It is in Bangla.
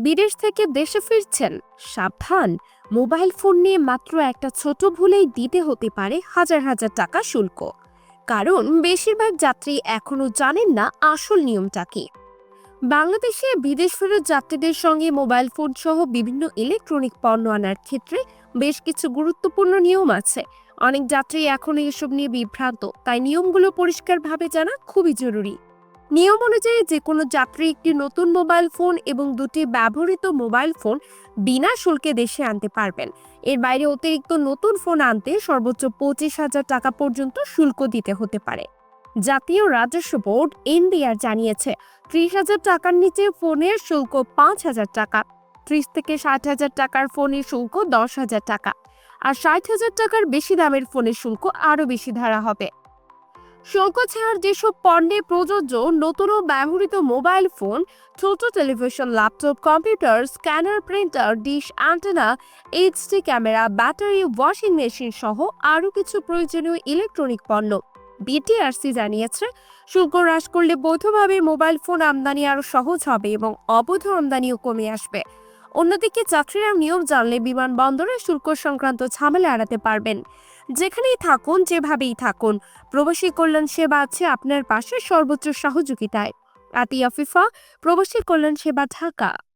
বিদেশ থেকে দেশে ফিরছেন? সাবধান। মোবাইল ফোন নিয়ে মাত্র একটা ছোট ভুলেই দিতে হতে পারে হাজার হাজার টাকা শুল্ক। কারণ বেশিরভাগ যাত্রী এখনও জানেন না আসল নিয়মটা কি। বাংলাদেশে বিদেশ ফেরত যাত্রীদের সঙ্গে মোবাইল ফোন সহ বিভিন্ন ইলেকট্রনিক পণ্য আনার ক্ষেত্রে বেশ কিছু গুরুত্বপূর্ণ নিয়ম আছে। অনেক যাত্রী এখনও এসব নিয়ে বিভ্রান্ত, তাই নিয়মগুলো পরিষ্কারভাবে জানা খুবই জরুরি। নিয়ম অনুযায়ী যে কোনো যাত্রী একটি নতুন মোবাইল ফোন এবং দুটি ব্যবহৃত মোবাইল ফোন বিনা শুল্কে দেশে আনতে পারবেন। এর বাইরে অতিরিক্ত নতুন ফোন আনতে সর্বোচ্চ পঁচিশ হাজার টাকা পর্যন্ত শুল্ক দিতে হতে পারে। জাতীয় রাজস্ব বোর্ড এনবিআর জানিয়েছে, ত্রিশ হাজার টাকার নিচে ফোনের শুল্ক পাঁচ হাজার টাকা, ত্রিশ থেকে ষাট হাজার টাকার ফোনের শুল্ক দশ হাজার টাকা, আর ষাট হাজার টাকার বেশি দামের ফোনের শুল্ক আরও বেশি ধরা হবে। শুল্ক ছাড়ার যেসব পণ্যে প্রযোজ্য, নতুন ও ব্যবহৃত মোবাইল ফোন, ছোট television laptop, computer, scanner, printer, dish, antenna, HD camera, battery, washing machine সহ আরও কিছু প্রয়োজনীয় ইলেকট্রনিক পণ্য। বিটিআরসি জানিয়েছে, শুল্ক হ্রাস করলে বৈধভাবে মোবাইল ফোন আমদানি আরও সহজ হবে এবং অবৈধ আমদানিও কমে আসবে। অন্যদিকে যাত্রীরা নিয়ম জানলে বিমানবন্দরে শুল্ক সংক্রান্ত ঝামেলা এড়াতে পারবেন। যেখানেই থাকুন, যেভাবেই থাকুন, প্রবাসী কল্যাণ সেবা আছে আপনার পাশে সর্বোচ্চ সহযোগিতায়। আতিয়া ফিফা, প্রবাসী কল্যাণ সেবা ঢাকা।